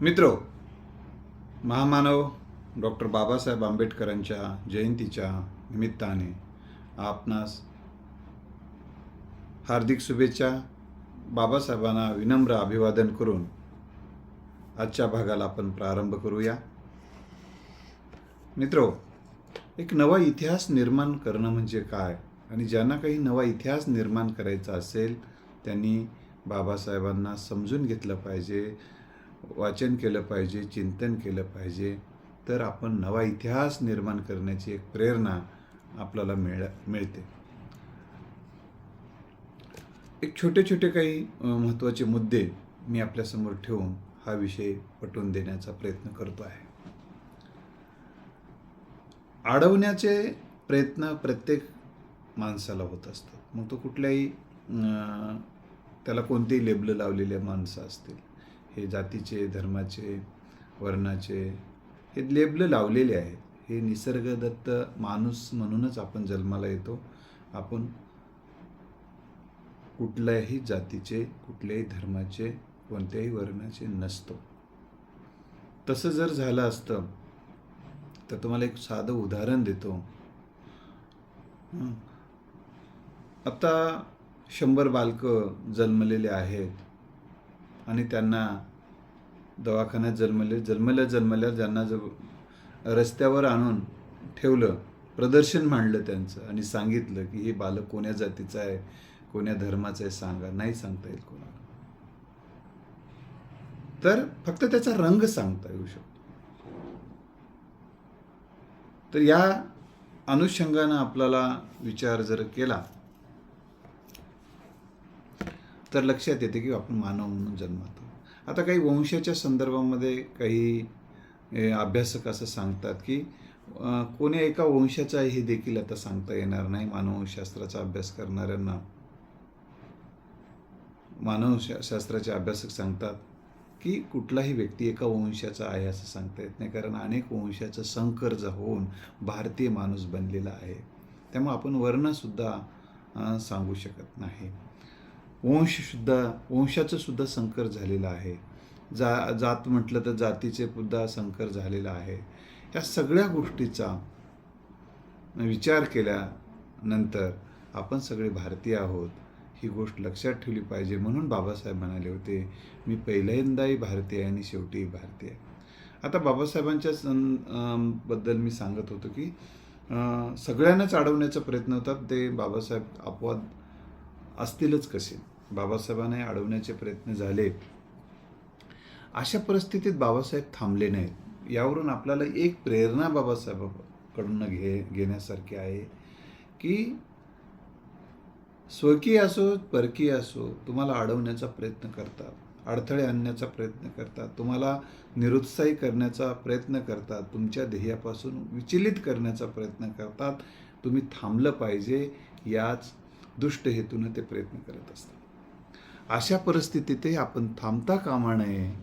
मित्रो महामानव डॉक्टर बाबासाहेब आंबेडकरांच्या जयंतीच्या निमित्ताने आपणास हार्दिक शुभेच्छा. बाबासाहेबांना विनम्र अभिवादन करून आजच्या भागाला आपण प्रारंभ करूया. मित्रो एक नवा इतिहास निर्माण करणं म्हणजे काय? आणि ज्यांना काही नवा इतिहास निर्माण करायचा असेल त्यांनी बाबासाहेबांना समजून घेतलं पाहिजे. वाचन केलं पाहिजे चिंतन केलं पाहिजे तर आपण नवा इतिहास निर्माण करण्याची एक प्रेरणा आपल्याला मिळ मिळते. एक छोटे छोटे काही महत्त्वाचे मुद्दे मी आपल्यासमोर ठेवून हा विषय पटवून देण्याचा प्रयत्न करतो आहे. अडवण्याचे प्रयत्न प्रत्येक माणसाला होत असतात. मग तो कुठल्याही त्याला कोणतेही लेबलं लावलेले माणसं असतील हे जातीचे धर्माचे वर्णाचे हे लेबलं लावलेले आहेत. हे निसर्गदत्त माणूस म्हणूनच आपण जन्माला येतो. आपण कुठल्याही जातीचे कुठल्याही धर्माचे कोणत्याही वर्णाचे नसतो. तसं जर झालं असतं तर तुम्हाला एक साधं उदाहरण देतो. आता शंभर बालकं जन्मलेले आहेत. आणि त्यांना दवाखान्यात जन्मले जन्मल्या जन्मल्या ज्यांना जर रस्त्यावर आणून ठेवलं प्रदर्शन मांडलं त्यांचं आणि सांगितलं की हे बालक कोण्या जातीचं आहे कोण्या धर्माचं आहे सांगा. नाही सांगता येईल कोणाला. तर फक्त त्याचा रंग सांगता येऊ शकतो. तर या अनुषंगानं आपल्याला विचार जर केला तर लक्षात येते की आपण मानव म्हणून जन्मातो आता काही वंशाच्या संदर्भामध्ये काही अभ्यासक असं सांगतात की कोणी कोण्या एका वंशाचा हे देखील आता सांगता येणार नाही मानवशास्त्राचा अभ्यास करणाऱ्यांना. मानवशास्त्राचे अभ्यासक सांगतात की कुठलाही व्यक्ती एका वंशाचा आहे असं सांगता येत नाही कारण अनेक वंशाचं संकर होऊन भारतीय माणूस बनलेला आहे. त्यामुळे आपण वर्णसुद्धा सांगू शकत नाही. वंशसुद्धा वंशाचं सुद्धा संकर झालेलं आहे. जा जात म्हटलं तर जातीचे सुद्धा संकर झालेलं आहे. या सगळ्या गोष्टीचा विचार केल्यानंतर आपण सगळे भारतीय आहोत. ही गोष्ट लक्षात ठेवली पाहिजे म्हणून बाबासाहेब म्हणाले होते मी पहिल्यांदाही भारतीय आहे आणि शेवटीही भारतीय आहे. आता बाबासाहेबांच्या सं बद्दल मी सांगत होतो की सगळ्यांनाच अडवण्याचा प्रयत्न होतात ते बाबासाहेब अपवाद असतीलच कसे? बाबासाहेबांना अडवण्याचे प्रयत्न झाले. अशा परिस्थितीत बाबासाहेब थांबले नाहीत. यावरून आपल्याला एक प्रेरणा बाबासाहेबांकडून घे घेण्यासारखी आहे की स्वकीय असो परकीय असो तुम्हाला अडवण्याचा प्रयत्न करतात अडथळे आणण्याचा प्रयत्न करतात तुम्हाला निरुत्साही करण्याचा प्रयत्न करतात तुमच्या ध्येयापासून विचलित करण्याचा प्रयत्न करतात. तुम्ही थांबलं पाहिजे याच दुष्ट हेतूनं ते प्रयत्न करत असतात. अशा परिस्थितीतही आपण थांबता कामा नये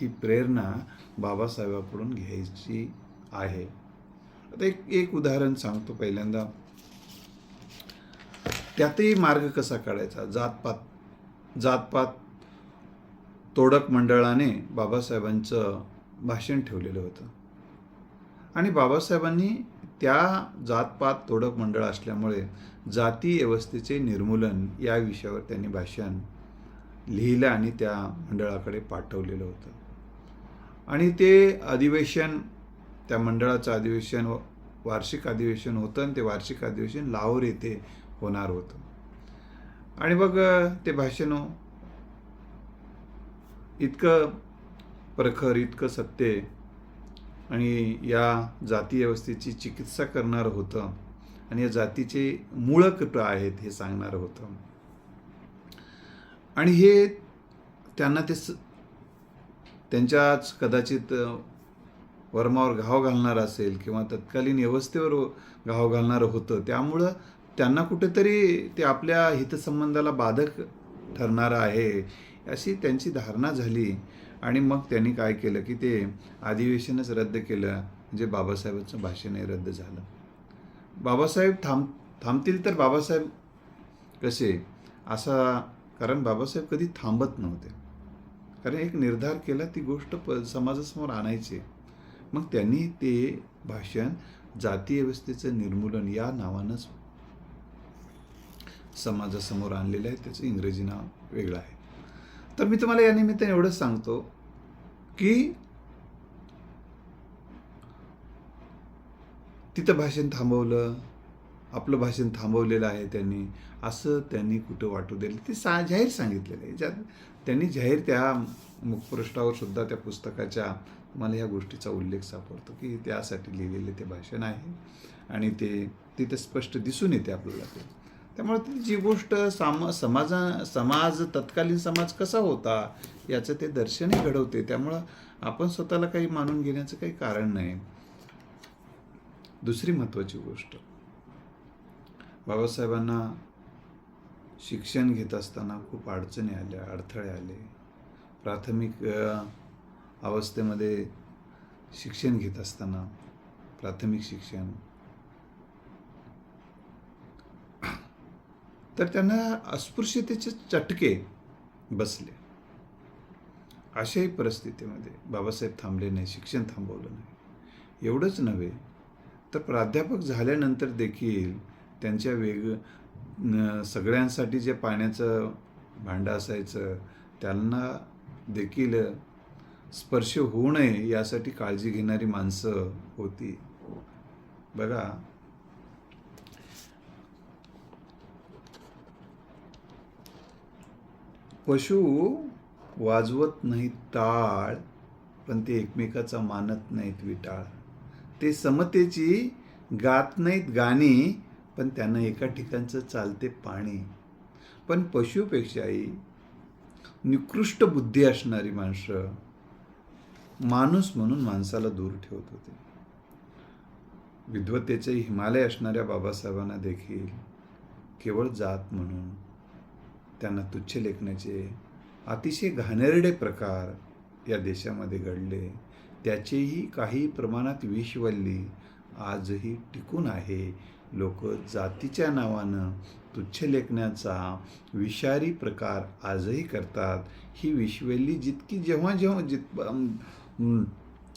ही प्रेरणा बाबासाहेबाकडून घ्यायची आहे. आता एक एक उदाहरण सांगतो पहिल्यांदा. त्यातही मार्ग कसा काढायचा? जातपात जातपात तोडक मंडळाने बाबासाहेबांचं भाषण ठेवलेलं होतं. आणि बाबासाहेबांनी त्या जातपात तोडक मंडळ असल्यामुळे जाती व्यवस्थेचे निर्मूलन या विषयावर त्यांनी भाषण लिहिलं आणि त्या मंडळाकडे पाठवलेलं होतं. आणि ते अधिवेशन त्या मंडळाचं अधिवेशन वार्षिक अधिवेशन होतं आणि ते वार्षिक अधिवेशन लाहोर येथे होणार होतं. आणि मग ते भाषण इतकं प्रखर इतकं सत्य आणि या जाती व्यवस्थेची चिकित्सा करणारं होतं आणि या जातीचे मूळ कुठं आहेत हे सांगणारं होतं. आणि हे त्यांना ते स त्यांच्याच कदाचित वर्मावर घाव घालणार असेल किंवा तत्कालीन व्यवस्थेवर घाव घालणारं होतं त्यामुळं त्यांना कुठेतरी ते आपल्या हितसंबंधाला बाधक ठरणारं आहे अशी त्यांची धारणा झाली. आणि मग त्यांनी काय केलं की ते अधिवेशनच रद्द केलं म्हणजे बाबासाहेबांचं भाषणही रद्द झालं. बाबासाहेब थांब थांबतील तर बाबासाहेब कसे? असा कारण बाबासाहेब कधी थांबत नव्हते. कारण एक निर्धार केला ती गोष्ट प समाजासमोर आणायची. मग त्यांनी ते भाषण जातीय व्यवस्थेचं निर्मूलन या नावानंच समाजासमोर आणलेलं आहे. त्याचं इंग्रजी नाव वेगळं आहे. तर मी तुम्हाला या निमित्ताने एवढंच सांगतो की तिथं भाषण थांबवलं. आपलं भाषण थांबवलेलं आहे त्यांनी असं त्यांनी कुठं वाटू दिलं? ते सा जाहीर सांगितलेलं आहे. ज्यात त्यांनी जाहीर त्या मुखपृष्ठावर सुद्धा त्या पुस्तकाच्या मला ह्या गोष्टीचा उल्लेख सापडतो की त्यासाठी लिहिलेले ते भाषण आहे आणि ते तिथे स्पष्ट दिसून येते आपल्याला ते. त्यामुळे ती जी गोष्ट साम समाजा समाज तत्कालीन समाज कसा होता याचं ते दर्शनही घडवते. त्यामुळं आपण स्वतःला काही मानून घेण्याचं काही कारण नाही. दुसरी महत्त्वाची गोष्ट बाबासाहेबांना शिक्षण घेत असताना खूप अडचणी आल्या अडथळे आले. प्राथमिक अवस्थेमध्ये शिक्षण घेत असताना प्राथमिक शिक्षण. तर त्यांना अस्पृश्यतेचे चटके बसले. अशाही परिस्थितीमध्ये बाबासाहेब थांबले नाही शिक्षण थांबवलं नाही. एवढंच नव्हे तर प्राध्यापक झाल्यानंतर देखील त्यांच्या वेग सगळ्यांसाठी जे पाण्याचं भांडं असायचं त्यांना देखील स्पर्श होऊ नये यासाठी काळजी घेणारी माणसं होती. बघा. पशु वाजवत नाहीत टाळ पण ते एकमेकाचा मानत नाहीत विटाळ. ते समतेची गात नाहीत गाणी पण त्यांना एका ठिकाणचं चालते पाणी. पण पशुपेक्षाही निकृष्ट बुद्धी असणारी माणसं माणूस म्हणून माणसाला दूर ठेवत होते. विद्वत्तेचे हिमालय असणाऱ्या बाबासाहेबांना देखील केवळ जात म्हणून त्यांना तुच्छ लेखण्याचे अतिशय घाणेरडे प्रकार या देशामध्ये घडले. त्याचेही काही प्रमाणात विषवल्ली आजही टिकून आहे. लोक जातीच्या नावानं तुच्छ लेखण्याचा विषारी प्रकार आजही करतात. ही विश्वेली जितकी जेव्हा जेव्हा जित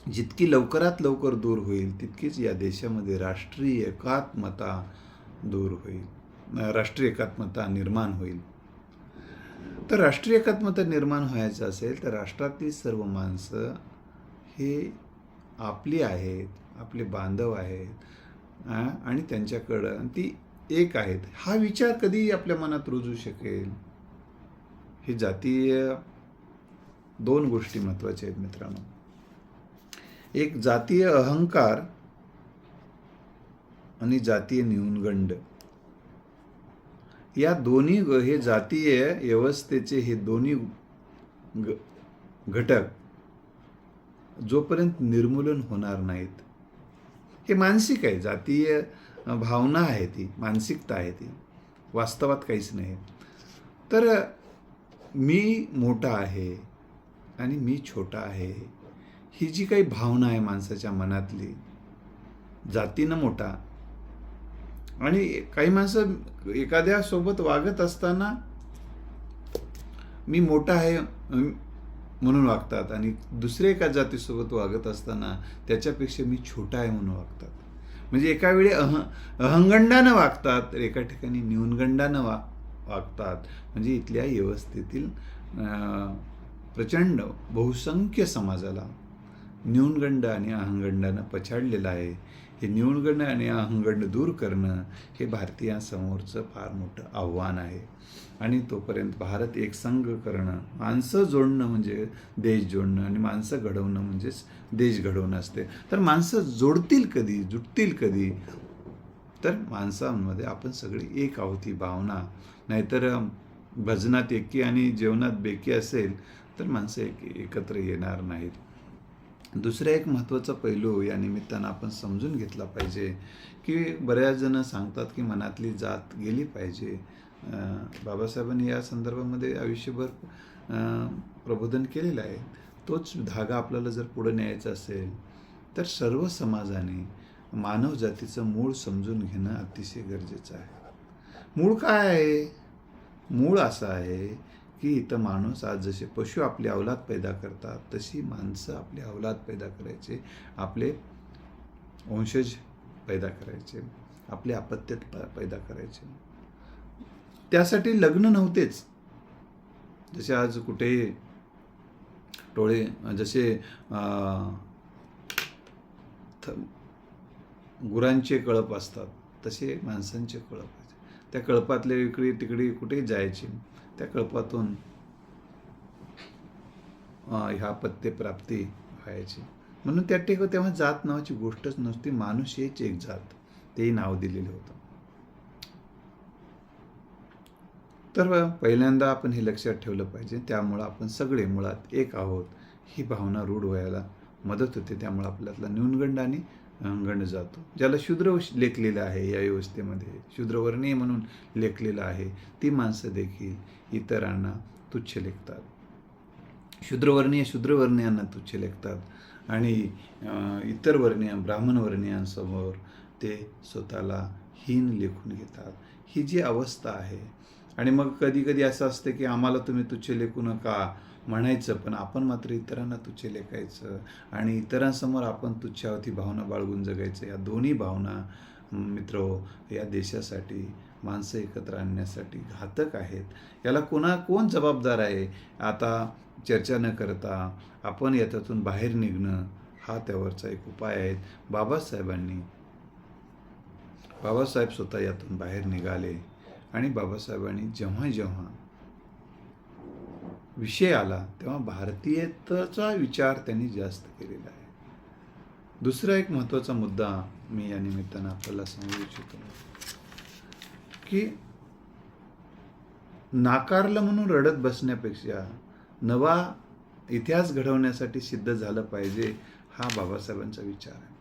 जितकी लवकरात लवकर दूर होईल तितकीच या देशामध्ये राष्ट्रीय एकात्मता दूर होईल राष्ट्रीय एकात्मता निर्माण होईल. तर राष्ट्रीय एकात्मता निर्माण व्हायचं असेल तर राष्ट्रातली सर्व माणसं हे आपली आहेत आपले बांधव आहेत. आणि त्यांच्याकडं. आणि ती एक आहेत. हा विचार कधी आपल्या मनात रुजू शकेल? ही जातीय दोन गोष्टी महत्त्वाच्या आहेत मित्रांनो. एक जातीय अहंकार आणि जातीय न्यूनगंड. या दोन्ही हे जातीय व्यवस्थेचे हे दोन्ही घटक जोपर्यंत निर्मूलन होणार नाहीत हे मानसिक आहे जातीय भावना आहे ती मानसिकता आहे ती. वास्तवात काहीच नाही. तर मी मोठा आहे आणि मी छोटा आहे ही जी काही भावना आहे माणसाच्या मनातली जातीनं मोठा. आणि काही माणसं एखाद्यासोबत वागत असताना मी मोठा आहे म्हणून वागतात. आणि दुसऱ्या एका जातीसोबत वागत असताना त्याच्यापेक्षा मी छोटा आहे म्हणून वागतात. म्हणजे एका वेळी अह अहंगंडानं वागतात तर एका ठिकाणी न्यूनगंडानं वा वागतात. म्हणजे इथल्या व्यवस्थेतील प्रचंड बहुसंख्य समाजाला न्यूनगंड आणि अहंगंडानं पछाडलेलं आहे. हे निवडणं आणि अहंगडणं दूर करणं हे भारतीयांसमोरचं फार मोठं आव्हान आहे. आणि तोपर्यंत भारत एक संघ करणं माणसं जोडणं म्हणजे देश जोडणं आणि माणसं घडवणं म्हणजेच देश घडवणं असते. तर माणसं जोडतील कधी जुटतील कधी? तर माणसांमध्ये आपण सगळी एक आहोत ही भावना. नाहीतर भजनात एकी आणि जेवणात बेकी असेल तर माणसं एक एकत्र येणार नाहीत. दुसरा एक महत्त्वाचा पैलू या निमित्तानं आपण समजून घेतला पाहिजे की बऱ्याच जणं सांगतात की मनातली जात गेली पाहिजे. बाबासाहेबांनी या संदर्भामध्ये आयुष्यभर प्रबोधन केलेलं आहे. तोच धागा आपल्याला जर पुढे न्यायचा असेल तर सर्व समाजाने मानव जातीचं मूळ समजून घेणं अतिशय गरजेचं आहे. मूळ काय आहे? मूळ असं आहे की इथं माणूस आज जसे पशु आपली अवलाद पैदा करतात तशी माणसं आपली अवलाद पैदा करायचे आपले वंशज पैदा करायचे आपले अपत्य पैदा करायचे. त्यासाठी लग्न नव्हतेच. जसे आज कुठे टोळे जसे थ- गुरांचे कळप असतात तसे माणसांचे कळप त्या कळपातले इकडे तिकडे कुठे जायचे? त्या कळपातून ह्या पत्ते प्राप्ती व्हायची. म्हणून त्या टेक तेव्हा जात नावाची गोष्टच नसती माणूस हेच एक जात. तेही नाव दिलेलं होतं. तर पहिल्यांदा आपण हे लक्षात ठेवलं पाहिजे. त्यामुळं आपण सगळे मुळात एक आहोत. ही भावना रूढ व्हायला मदत होते. त्यामुळं आपल्यातला न्यूनगंड आणि गण जातो. ज्याला शूद्र लेखलेलं आहे या व्यवस्थेमध्ये शूद्रवर्णीय म्हणून लेखलेलं आहे ती माणसं देखील इतरांना तुच्छ लेखतात. शूद्रवर्णीय शूद्रवर्णीयांना तुच्छ लेखतात आणि इतर वर्णीय ब्राह्मण वर्णीयांसमोर ते स्वतःला हीन लेखून घेतात. ही जी अवस्था आहे आणि मग कधी कधी असं असतं की आम्हाला तुम्ही तुच्छ लेखू नका म्हणायचं पण आपण मात्र इतरांना तुच्छ लेखायचं आणि इतरांसमोर आपण तुच्छावती भावना बाळगून जगायचं. या दोन्ही भावना मित्र या देशासाठी माणसं एकत्र आणण्यासाठी घातक आहेत. याला कोणा कोण जबाबदार आहे? आता चर्चा न करता आपण याच्यातून बाहेर निघणं हा त्यावरचा एक उपाय आहे. बाबासाहेबांनी बाबासाहेब स्वतः यातून बाहेर निघाले आणि बाबासाहेबांनी जेव्हा जेव्हा विषय आला तेव्हा भारतीयतेचा विचार त्यांनी जास्त केलेला आहे. दुसरा एक महत्त्वाचा मुद्दा मी या निमित्तानं आपल्याला सांगू इच्छितो. की नाकारलं म्हणून रडत बसण्यापेक्षा नवा इतिहास घडवण्यासाठी सिद्ध झालं पाहिजे हा बाबासाहेबांचा विचार आहे.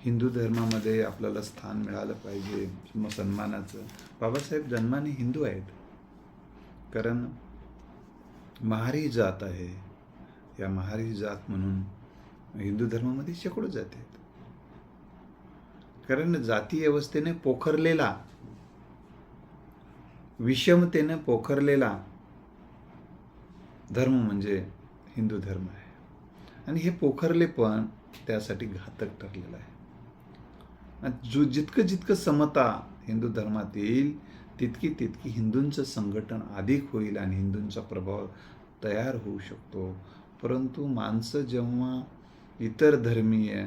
हिंदू धर्मामध्ये आपल्याला स्थान मिळालं पाहिजे सन्मानाचं. बाबासाहेब जन्माने हिंदू आहेत. कारण महारी जात आहे. या महारी जात म्हणून हिंदू धर्मामध्ये शेकडो जाती आहेत. कारण जाती व्यवस्थेने पोखरलेला विषमतेने पोखरलेला धर्म म्हणजे हिंदू धर्म आहे. आणि हे पोखरले पण त्यासाठी घातक ठरलेलं आहे. जो जितकं जितकं समता हिंदू धर्मात येईल तितकी तितकी हिंदूंचं संघटन अधिक होईल आणि हिंदूंचा प्रभाव तयार होऊ शकतो. परंतु माणसं जेव्हा इतर धर्मीय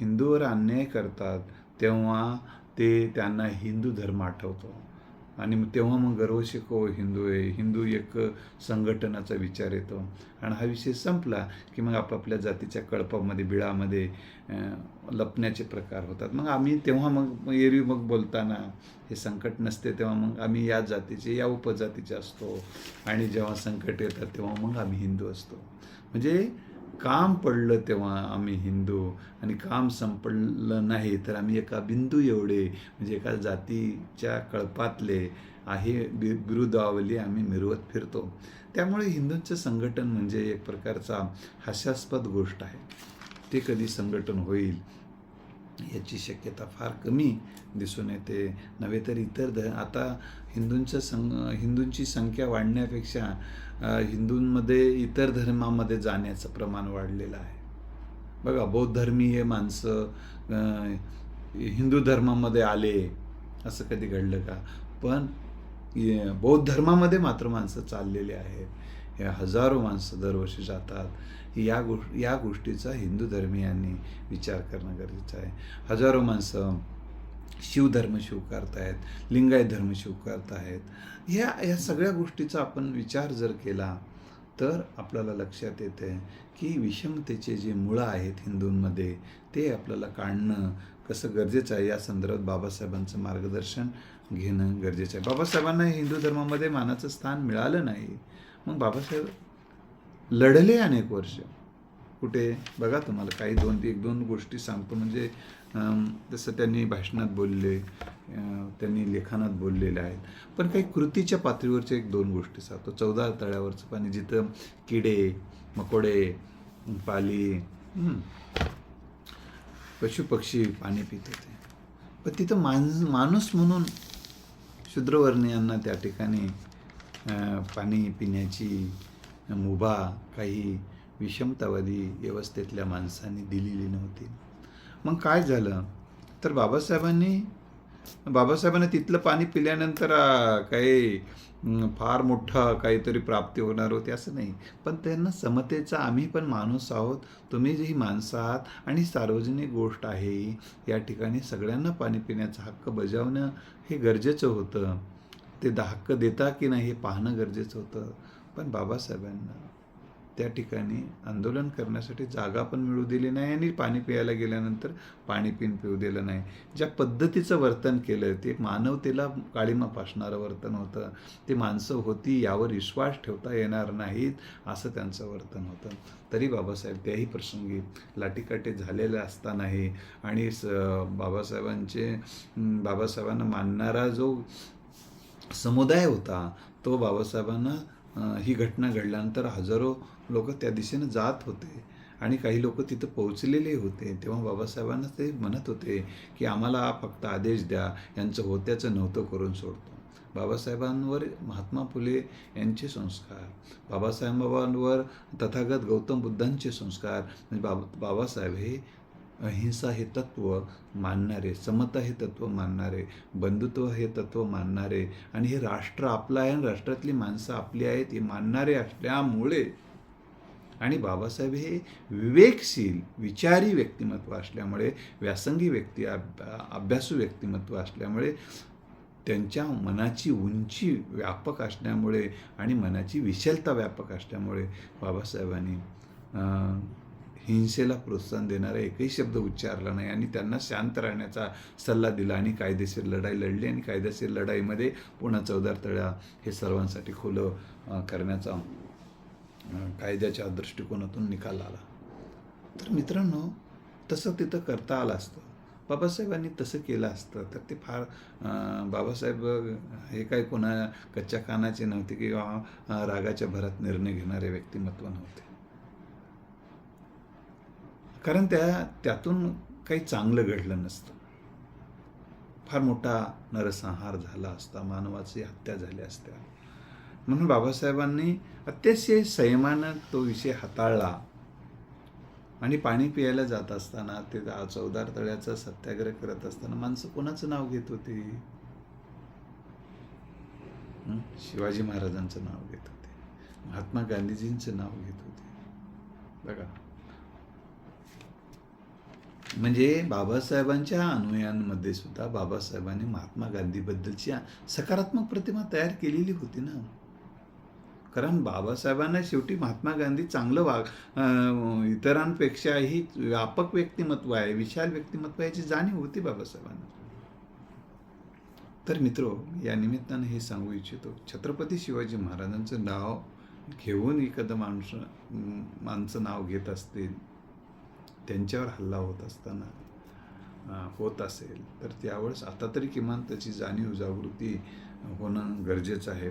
हिंदूवर अन्याय करतात तेव्हा ते त्यांना हिंदू धर्म आठवतो. आणि मग तेव्हा मग गर्व शिको हो, हिंदू आहे. हिंदू एक संघटनाचा विचार येतो. आणि हा विषय संपला की मग आपापल्या जातीच्या कळपामध्ये बिळामध्ये लपण्याचे प्रकार होतात. मग आम्ही तेव्हा मग एरवी मग बोलताना हे संकट नसते तेव्हा मग आम्ही या जातीचे या उपजातीचे असतो. आणि जेव्हा संकट येतात तेव्हा मग आम्ही हिंदू असतो. म्हणजे काम पडलं तेव्हा आम्ही हिंदू आणि काम संपलं नाही तर आम्ही एका बिंदू एवढे म्हणजे एका जातीच्या कळपातले आहे बि बिरुदावली आम्ही मिरवत फिरतो. त्यामुळे हिंदूंचं संघटन म्हणजे एक प्रकारचा हास्यास्पद गोष्ट आहे. ते कधी संघटन होईल याची शक्यता फार कमी दिसून येते. नव्हे तर इतर ध आता हिंदूंचं सं हिंदूंची संख्या वाढण्यापेक्षा हिंदूंमध्ये इतर धर्मामध्ये जाण्याचं प्रमाण वाढलेलं आहे. बघा बौद्ध धर्मीय माणसं हिंदू धर्मामध्ये आले असं कधी घडलं का? पण बौद्ध धर्मामध्ये मात्र माणसं चाललेली आहेत. या हजारो माणसं दरवर्षी जातात. या गोष्ट या गोष्टीचा हिंदू धर्मीयांनी विचार करणं गरजेचं आहे. हजारो माणसं शिवधर्म स्वीकारतायत लिंगायत धर्म स्वीकारतायत ह्या ह्या सगळ्या गोष्टीचा आपण विचार जर केला तर आपल्याला लक्षात येते की विषमतेचे जे मुळं आहेत हिंदूंमध्ये ते आपल्याला काढणं कसं गरजेचं आहे या संदर्भात बाबासाहेबांचं मार्गदर्शन घेणं गरजेचं आहे. बाबासाहेबांना हिंदू धर्मामध्ये मानाचं स्थान मिळालं नाही. मग बाबासाहेब लढले अनेक वर्ष. कुठे? बघा तुम्हाला काही दोन एक दोन गोष्टी सांगतो. म्हणजे जसं त्यांनी भाषणात बोलले त्यांनी लेखनात बोललेले आहेत पण काही कृतीच्या पातळीवरच्या एक दोन गोष्टी सांगतो चौदा तळ्यावरचं पाणी जिथं किडे मकोडे पाली पशुपक्षी पाणी पित होते. पण तिथं माणस माणूस म्हणून शूद्रवर्णीयांना त्या ठिकाणी पाणी पिण्याची मुभा काही विषमतावादी व्यवस्थेतल्या माणसांनी दिलेली नव्हती. मग काय झालं? तर बाबासाहेबांनी बाबासाहेबांना तिथलं पाणी पिल्यानंतर काही फार मोठं काहीतरी प्राप्ती होणार होती असं नाही. पण त्यांना समतेचा आम्ही पण माणूस आहोत. तुम्ही जी माणसं आहात आणि सार्वजनिक गोष्ट आहे. या ठिकाणी सगळ्यांना पाणी पिण्याचा हक्क बजावणं हे गरजेचं होतं. ते दा- हक्क देता की नाही हे पाहणं गरजेचं होतं. पण बाबासाहेबांना त्या ठिकाणी आंदोलन करण्यासाठी जागा पण मिळू दिली नाही आणि पाणी प्यायला गेल्यानंतर पाणी पिन पिऊ दिलं नाही. ज्या पद्धतीचं वर्तन केलं ते मानवतेला काळीमा पासणारं वर्तन होतं. ते माणसं होती यावर विश्वास ठेवता येणार नाहीत असं त्यांचं वर्तन होतं. तरी बाबासाहेब त्याही प्रसंगी लाठीकाठी झालेले असतानाही आणि स बाबासाहेबांचे बाबासाहेबांना मानणारा जो समुदाय होता तो बाबासाहेबांना ही घटना घडल्यानंतर हजारो लोक त्या दिशेनं जात होते आणि काही लोक तिथं पोहोचलेले होते. तेव्हा बाबासाहेबांना ते म्हणत होते की आम्हाला फक्त आदेश द्या यांचं होत्याचं नव्हतं करून सोडतो. बाबासाहेबांवर महात्मा फुले यांचे संस्कार बाबासाहेबांवर तथागत गौतम बुद्धांचे संस्कार म्हणजे बाबा बाबासाहेब हे अहिंसा हे तत्त्व मानणारे समता हे तत्त्व मानणारे बंधुत्व हे तत्त्व मानणारे आणि हे राष्ट्र आपलं आहे आणि राष्ट्रातली माणसं आपली आहेत हे मानणारे असल्यामुळे आणि बाबासाहेब हे विवेकशील विचारी व्यक्तिमत्व असल्यामुळे व्यासंगी व्यक्ती अभ्या अभ्यासू व्यक्तिमत्व असल्यामुळे त्यांच्या मनाची उंची व्यापक असल्यामुळे आणि मनाची विशलता व्यापक असल्यामुळे बाबासाहेबांनी हिंसेला प्रोत्साहन देणारा एकही शब्द उच्चारला नाही आणि त्यांना शांत राहण्याचा सल्ला दिला आणि कायदेशीर लढाई लढली आणि कायदेशीर लढाईमध्ये पुन्हा चौदार तळ्या हे सर्वांसाठी खुलं करण्याचा कायद्याच्या दृष्टिकोनातून निकाल आला. तर मित्रांनो तसं तिथं करता आलं असतं. बाबासाहेबांनी तसं केलं असतं. तर ते फार बाबासाहेब हे काय कोणा कच्च्या कानाचे नव्हते किंवा रागाच्या भरात निर्णय घेणारे व्यक्तिमत्व नव्हते. कारण त्या त्यातून काही चांगलं घडलं नसतं. फार मोठा नरसंहार झाला असता मानवाची हत्या झाल्या असत्या. म्हणून बाबासाहेबांनी अतिशय संयमानं तो विषय हाताळला. आणि पाणी प्यायला जात असताना ते चौदार तळ्याचा सत्याग्रह करत असताना माणसं कोणाचं नाव घेत होती? शिवाजी महाराजांचं नाव घेत होते. महात्मा गांधीजींचं नाव घेत होते. बघा. म्हणजे बाबासाहेबांच्या अनुयांमध्ये सुद्धा बाबासाहेबांनी महात्मा गांधीबद्दलची सकारात्मक प्रतिमा तयार केलेली होती ना? कारण बाबासाहेबांना शेवटी महात्मा गांधी चांगलं वाग इतरांपेक्षाही व्यापक व्यक्तिमत्व आहे विशाल व्यक्तिमत्व याची जाणीव होती बाबासाहेबांना. तर मित्रो या निमित्तानं हे सांगू इच्छितो छत्रपती शिवाजी महाराजांचं नाव घेऊन एखादं माणूस माणसं नाव घेत असतील त्यांच्यावर हल्ला होत असताना होत असेल तर त्यावेळेस आता तरी किमान त्याची जाणीव जागृती होणं गरजेचं आहे.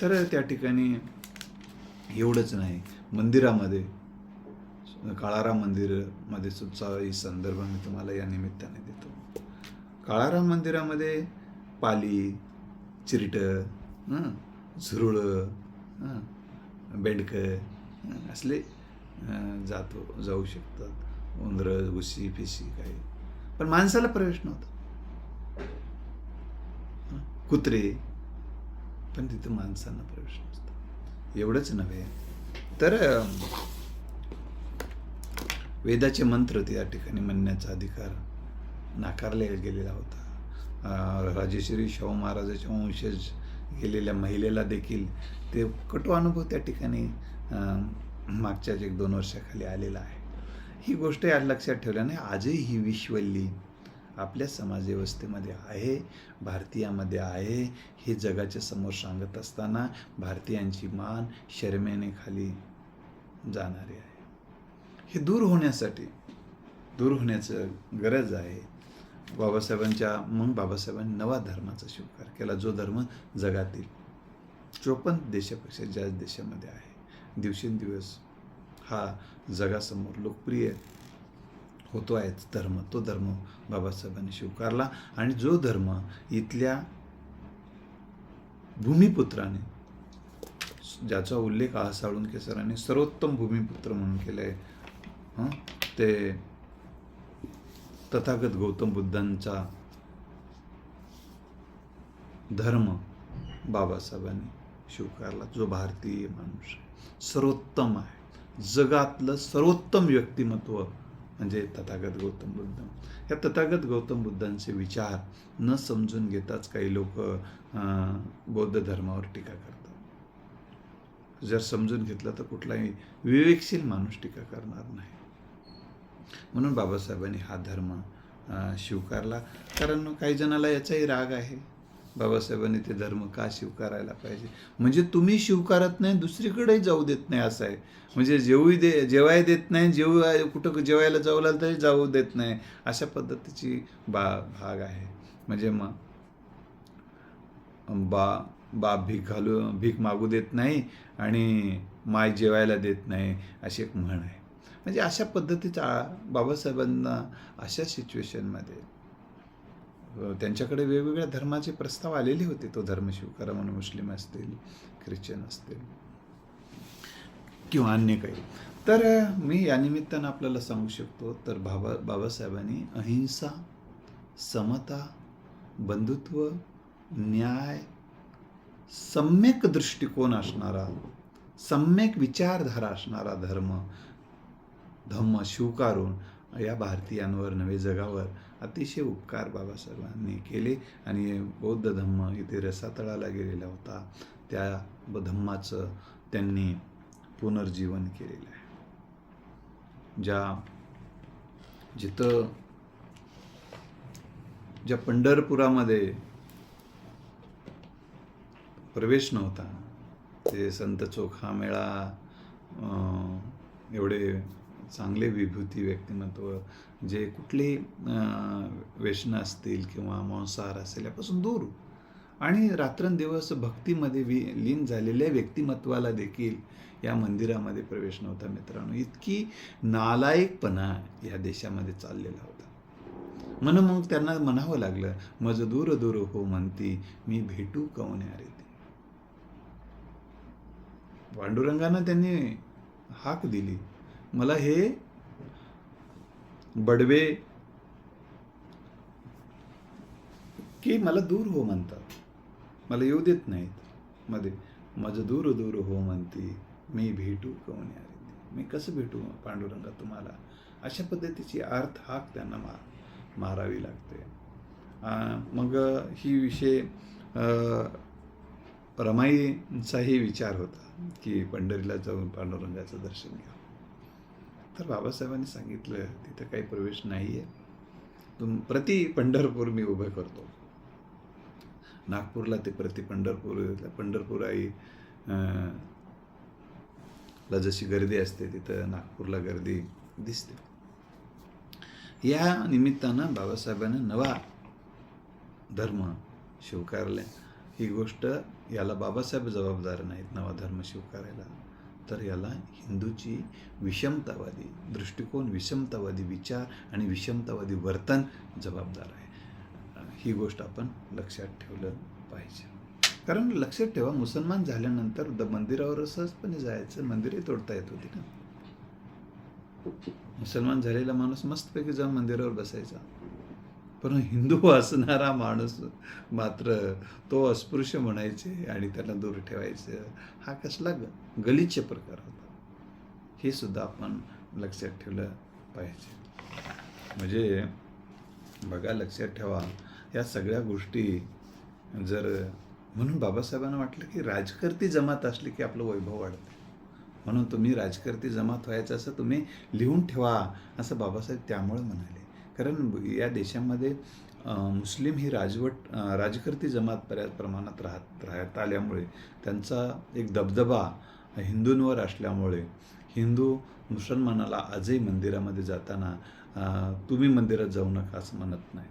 तर त्या ठिकाणी एवढंच नाही. मंदिरामध्ये काळाराम मंदिरामध्ये सुद्धा ही संदर्भ मी तुम्हाला या निमित्ताने देतो. काळाराम मंदिरामध्ये पाली चिरटं झुरळं बेंडकं असले जातो जाऊ शकतात. उंदरं घुशी फिशी काही. पण माणसाला प्रवेश नव्हता. कुत्रे पण तिथं माणसांना प्रवेश नसतो. एवढंच नव्हे. तर वेदाचे मंत्र त्या ठिकाणी म्हणण्याचा अधिकार नाकारला गेलेला होता. राजेश्वरी शाहू महाराजाच्या वंशज गेलेल्या महिलेला देखील ते कटू अनुभव त्या ठिकाणी मागच्याच एक दोन वर्षाखाली आलेला आहे. ही गोष्ट या लक्षात ठेवल्याने आजही ही विश्वल्ली आपल्या समाजव्यवस्थेमध्ये आहे भारतीयामध्ये आहे हे जगाच्या समोर सांगत असताना भारतीयांची मान शर्मेने खाली जाणारी आहे. हे दूर होण्यासाठी दूर होण्याचं गरज आहे. बाबासाहेबांच्या मग बाबासाहेबांनी नवा धर्माचा स्वीकार केला जो धर्म जगातील चोपन्न देशापेक्षा जास्त देशामध्ये आहे. दिवसेंदिवस हा जगासमोर लोकप्रिय होतो आहे धर्म तो धर्म बाबासाहेबांनी स्वीकारला. आणि जो धर्म इथल्या भूमिपुत्राने ज्याचा उल्लेख आह साळुंके सरांनी सर्वोत्तम भूमिपुत्र म्हणून केला आहे ते तथागत गौतम बुद्धांचा धर्म बाबासाहेबांनी स्वीकारला जो भारतीय माणूस सर्वोत्तम आहे. जगातलं सर्वोत्तम व्यक्तिमत्व म्हणजे तथागत गौतम बुद्ध. या तथागत गौतम बुद्धांचे विचार न समजून घेताच काही लोक बौद्ध धर्मावर टीका करतात. जर समजून घेतलं तर कुठलाही विवेकशील माणूस टीका करणार नाही. म्हणून बाबासाहेबांनी हा धर्म स्वीकारला. कारण काही जणाला याचाही राग आहे. बाबासाहेबांनी ते धर्म का स्वीकारायला पाहिजे? म्हणजे तुम्ही स्वीकारत नाही दुसरीकडेही जाऊ देत नाही असं आहे. म्हणजे जेवू दे जेवाय देत नाही जेव कुठं जेवायला जाऊ लागलं तरी जाऊ देत नाही. अशा पद्धतीची बा भाग आहे. म्हणजे मग बा बाप भीक घालू भीक मागू देत नाही आणि माय जेवायला देत नाही अशी एक म्हण आहे. म्हणजे अशा पद्धतीचा बाबासाहेबांना अशा सिच्युएशनमध्ये त्यांच्याकडे वेगवेगळ्या धर्माचे प्रस्ताव आलेले होते. तो धर्म स्वीकारा म्हणून मुस्लिम असतील ख्रिश्चन असतील किंवा अन्य काही. तर मी या निमित्तानं आपल्याला सांगू शकतो तर बाबा बाबासाहेबांनी अहिंसा समता बंधुत्व न्याय सम्यक दृष्टिकोन असणारा सम्यक विचारधारा असणारा धर्म धम्म स्वीकारून या भारतीयांवर नवे जगावर अतिशय उपकार बाबासाहेबांनी केले आणि बौद्ध धम्म इथे रसातळाला गेलेला होता. त्या धम्माचं त्यांनी पुनर्जीवन केलेलं आहे. ज्या जिथं ज्या पंढरपुरामध्ये प्रवेश नव्हता ते संत चोखा मेळा एवढे चांगले विभूती व्यक्तिमत्व जे कुठले अं, व्यसनं असतील किंवा मांसाहार असेल यापासून दूर. आणि रात्रंदिवस भक्तीमध्ये वि लीन झालेल्या व्यक्तिमत्वाला देखील या मंदिरामध्ये प्रवेश नव्हता मित्रांनो. इतकी नालायकपणा या देशामध्ये चाललेला होता. म्हणून मग त्यांना म्हणावं लागलं मज दूर दूर हो म्हणती मी भेटू कवन्या रे पांडुरंगानं त्यांनी हाक दिली. मला हे बडवे की मला दूर हो म्हणतात. मला येऊ देत नाहीत. मध्ये माझं दूर दूर हो म्हणती मी भेटू कवन्या रे मी कसं भेटू पांडुरंगा तुम्हाला? अशा पद्धतीची अर्थ हाक त्यांना मार मारावी लागते. मग ही विषय रमाईचाही विचार होता की पंढरीला जाऊन पांडुरंगाचं दर्शन घ्या तर बाबासाहेबांनी सांगितलं तिथं काही प्रवेश नाही आहे तुम प्रति पंढरपूर मी उभं करतो. नागपूरला ते प्रति पंढरपूर पंढरपूर आई ला जशी गर्दी असते तिथं नागपूरला गर्दी दिसते. या निमित्तानं बाबासाहेबांना नवा धर्म स्वीकारला ही गोष्ट याला बाबासाहेब जबाबदार नाहीत नवा धर्म स्वीकारायला. तर याला हिंदूची विषमतावादी दृष्टिकोन विषमतावादी विचार आणि विषमतावादी वर्तन जबाबदार आहे. ही गोष्ट आपण लक्षात ठेवलं पाहिजे. कारण लक्षात ठेवा मुसलमान झाल्यानंतर द मंदिरावर सहजपणे जायचं मंदिरही तोडता येत होती ना. मुसलमान झालेला माणूस मस्तपैकी जाऊन मंदिरावर बसायचा. पण हिंदू असणारा माणूस मात्र तो अस्पृश्य म्हणायचे आणि त्याला दूर ठेवायचं. हा कसला ग गलिच्छ प्रकार होता. हे सुद्धा आपण लक्षात ठेवलं पाहिजे. म्हणजे बघा लक्षात ठेवा या सगळ्या गोष्टी जर म्हणून बाबासाहेबांना वाटलं की राजकर्ती जमात असली की आपलं वैभव वाढतं. म्हणून तुम्ही राजकर्ती जमात व्हायचं असं तुम्ही लिहून ठेवा असं बाबासाहेब त्यामुळे म्हणाले. कारण या देशामध्ये मुस्लिम ही राजवट राजकर्ती जमात बऱ्याच प्रमाणात राहत राहत आल्यामुळे त्यांचा एक दबदबा हिंदूंवर असल्यामुळे हिंदू मुसलमानाला आजही मंदिरामध्ये जाताना तुम्ही मंदिरात जाऊ नका असं म्हणत नाही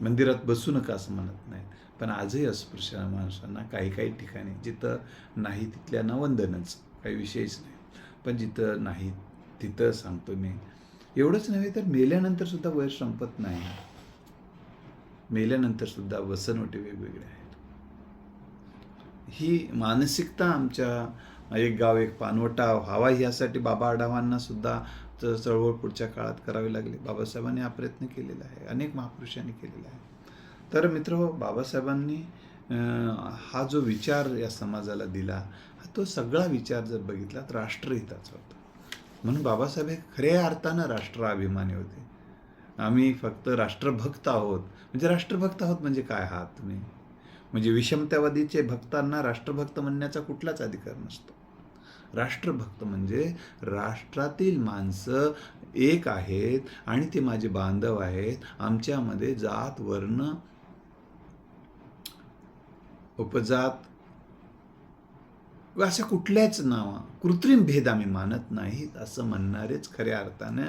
मंदिरात बसू नका असं म्हणत नाही पण आजही अस्पृश्य माणसांना काही काही ठिकाणी जिथं नाही तिथल्या वंदनच काही विषयच नाही. पण जिथं नाही तिथं सांगतो मी एवढंच नव्हे तर मेल्यानंतर सुद्धा वय संपत नाही. मेल्यानंतर सुद्धा वसनवटे वेगवेगळे आहेत. ही मानसिकता आमच्या एक गाव एक पानवटा व्हावा यासाठी बाबा आढावांना सुद्धा च- चळवळ पुढच्या काळात करावी लागली. बाबासाहेबांनी हा प्रयत्न केलेला आहे. अनेक महापुरुषांनी केलेला आहे. तर मित्र हो, बाबासाहेबांनी हा जो विचार या समाजाला दिला हा तो सगळा विचार जर बघितला तर राष्ट्रहिताचा होता. म्हणून बाबासाहेब हे खऱ्या अर्थानं राष्ट्राभिमानी होते. आम्ही फक्त राष्ट्रभक्त आहोत. म्हणजे राष्ट्रभक्त आहोत म्हणजे काय आहात तुम्ही? म्हणजे विषमतावादीचे भक्तांना राष्ट्रभक्त म्हणण्याचा कुठलाच अधिकार नसतो. राष्ट्रभक्त म्हणजे राष्ट्रातील माणसं एक आहेत आणि ते माझे बांधव आहेत. आमच्यामध्ये जात वर्ण उपजात अशा कुठल्याच नावा कृत्रिम भेद आम्ही मानत नाहीत असं म्हणणारेच खऱ्या अर्थानं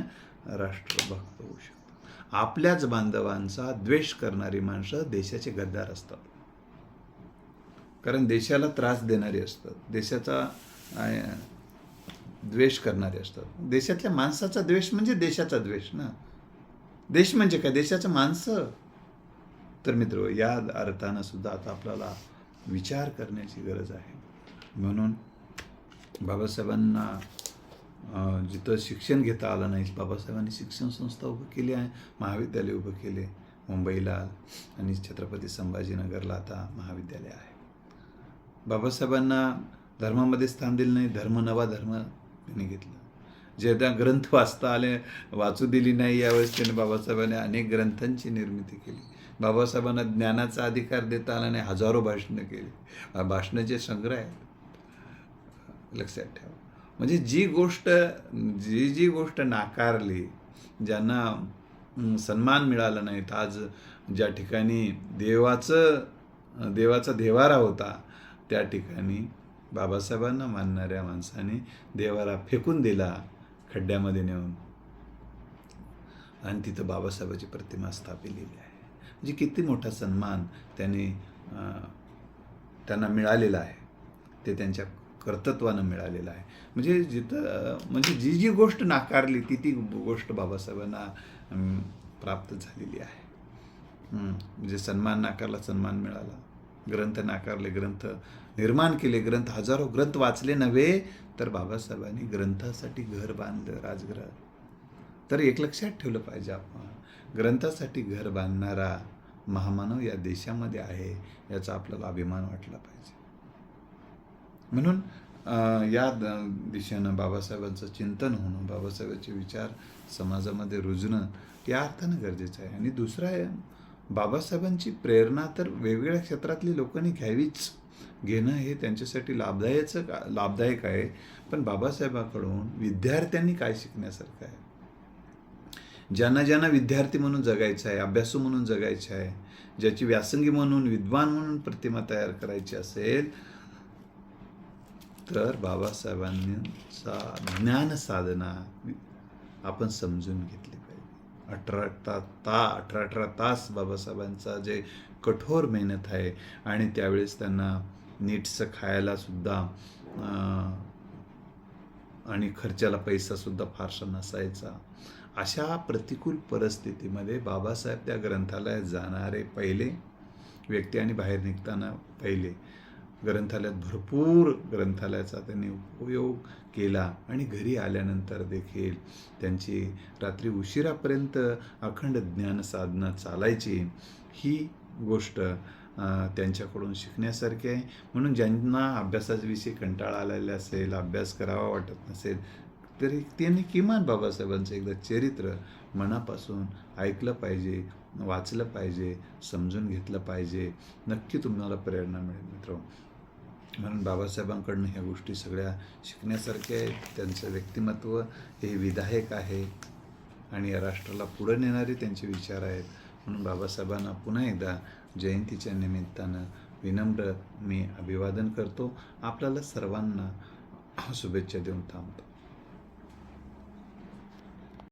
राष्ट्रभक्त होऊ शकतात. आपल्याच बांधवांचा द्वेष करणारी माणसं देशाचे गद्दार असतात. कारण देशाला त्रास देणारी असतात. देशाचा द्वेष करणारे असतात. देशातल्या माणसाचा द्वेष म्हणजे देशाचा द्वेष ना. देश म्हणजे काय? देशाचं माणसं. तर मित्र या अर्थानं सुद्धा आता आपल्याला विचार करण्याची गरज आहे. म्हणून बाबासाहेबांना जिथं शिक्षण घेता आलं नाही बाबासाहेबांनी शिक्षण संस्था उभं केली आहे महाविद्यालय उभं केले. मुंबईला आणि छत्रपती संभाजीनगरला आता महाविद्यालय आहे. बाबासाहेबांना धर्मामध्ये स्थान दिलं नाही धर्म नवा धर्म त्यांनी घेतला. जे त्या ग्रंथ वाचता आले वाचू दिली नाही यावेळेस त्याने बाबासाहेबांनी अनेक ग्रंथांची निर्मिती केली. बाबासाहेबांना ज्ञानाचा अधिकार देता आला नाही हजारो भाषणं केली. भाषणाचे संग्रह आहेत. लक्षात ठेवा. म्हणजे जी गोष्ट जी जी गोष्ट नाकारली ज्यांना सन्मान मिळाला नाहीत आज ज्या ठिकाणी देवाचं देवाचा देवारा होता त्या ठिकाणी बाबासाहेबांना मानणाऱ्या माणसाने देवारा फेकून दिला खड्ड्यामध्ये नेऊन. आणि तिथं बाबासाहेबाची प्रतिमा स्थापिलेली आहे. म्हणजे किती मोठा सन्मान त्यांनी त्यांना मिळालेला आहे. ते त्यांच्या कर्तत्वानं मिळालेलं आहे. म्हणजे जिथं म्हणजे जी जी गोष्ट नाकारली ती ती गोष्ट बाबासाहेबांना प्राप्त झालेली आहे. म्हणजे सन्मान नाकारला सन्मान मिळाला. ग्रंथ नाकारले ग्रंथ निर्माण केले ग्रंथ हजारो ग्रंथ वाचले नव्हे तर बाबासाहेबांनी ग्रंथासाठी घर बांधलं राजग्रह तर एक लक्षात ठेवलं पाहिजे आपण ग्रंथासाठी घर बांधणारा महामानव या देशामध्ये आहे याचा आपल्याला अभिमान वाटला पाहिजे. म्हणून या द- दिशेनं बाबासाहेबांचं चिंतन होणं बाबासाहेबांचे विचार समाजामध्ये रुजणं या अर्थानं गरजेचं आहे. आणि दुसरं आहे बाबासाहेबांची प्रेरणा तर वेगवेगळ्या क्षेत्रातली लोकांनी घ्यावीच. घेणं हे त्यांच्यासाठी लाभदायचं का लाभदायक आहे. पण बाबासाहेबाकडून विद्यार्थ्यांनी काय शिकण्यासारखं आहे? ज्यांना ज्यांना विद्यार्थी म्हणून जगायचं आहे अभ्यासू म्हणून जगायचं आहे ज्याची व्यासंगी म्हणून विद्वान म्हणून प्रतिमा तयार करायची असेल तर बाबासाहेबांचा ज्ञान साधना आपण समजून घेतली पाहिजे. अठरा ता ता अठरा अठरा तास बाबासाहेबांचा जे कठोर मेहनत आहे आणि त्यावेळेस त्यांना नीटचं खायला सुद्धा आणि खर्चाला पैसासुद्धा फारसा नसायचा. अशा प्रतिकूल परिस्थितीमध्ये बाबासाहेब त्या ग्रंथालयात जाणारे पहिले व्यक्ती आणि बाहेर निघताना पहिले. ग्रंथालयात भरपूर ग्रंथालयाचा त्यांनी उपयोग केला आणि घरी आल्यानंतर देखील त्यांची रात्री उशिरापर्यंत अखंड ज्ञान साधना चालायची ही गोष्ट त्यांच्याकडून शिकण्यासारखी आहे. म्हणून ज्यांना अभ्यासाविषयी कंटाळा आलेला असेल अभ्यास करावा वाटत नसेल तरी त्यांनी किमान बाबासाहेबांचं एकदा चरित्र मनापासून ऐकलं पाहिजे वाचलं पाहिजे समजून घेतलं पाहिजे. नक्की तुम्हाला प्रेरणा मिळेल मित्र म्हणून बाबासाहेबांकडनं ह्या गोष्टी सगळ्या शिकण्यासारख्या आहेत. त्यांचं व्यक्तिमत्व हे विधायक आहे आणि या राष्ट्राला पुढं नेणारे त्यांचे विचार आहेत. म्हणून बाबासाहेबांना पुन्हा एकदा जयंतीच्या निमित्तानं विनम्र मी अभिवादन करतो. आपल्याला सर्वांना शुभेच्छा देऊन थांबतो.